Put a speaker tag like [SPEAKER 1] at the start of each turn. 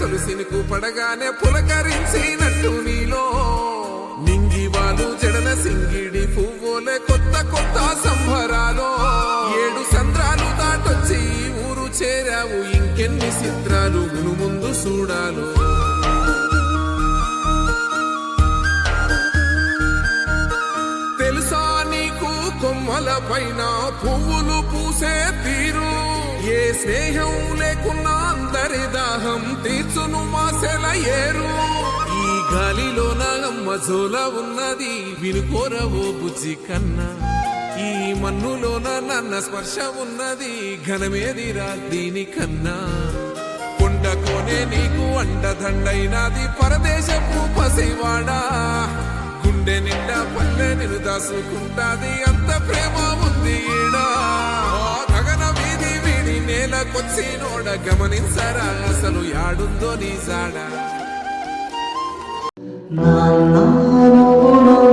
[SPEAKER 1] తులసినికు పడగానే పులకరించినట్టు నీలో. నింగివాలు జడన సింగిడి పువ్వులే కొత్త కొత్త సంబరాలు. ఏడు సంద్రాలు దాటొచ్చి ఊరు చేరావు ఇంకెన్ని చిత్రాలు మును ముందు చూడాలు. తెలుసా నీకు కొమ్మల పైన పువ్వులు పూసే తీరు? స్నేహం లేకున్నా అందరి దాహం తీర్చును మాసెల ఏరు. ఈ గాలిలో నాగమ్మ జోల ఉన్నది వినుకోరవో బుజ్జి కన్నా. ఈ మన్నులోన నన్న స్పర్శ ఉన్నది ఘనమేదిరా దీనికన్నా కొండ కొనే నీకు అండదండైనది పరదేశపు పసివాడా. గుండె నిండా పల్లె నిన్ను దాసుకుంటాది అంత ప్రేమ ఉంది. వీడి నేలకొచ్చి నోడ గమనించరా అసలు యాడుందో నీ జాడ
[SPEAKER 2] నాన్న నువ్వు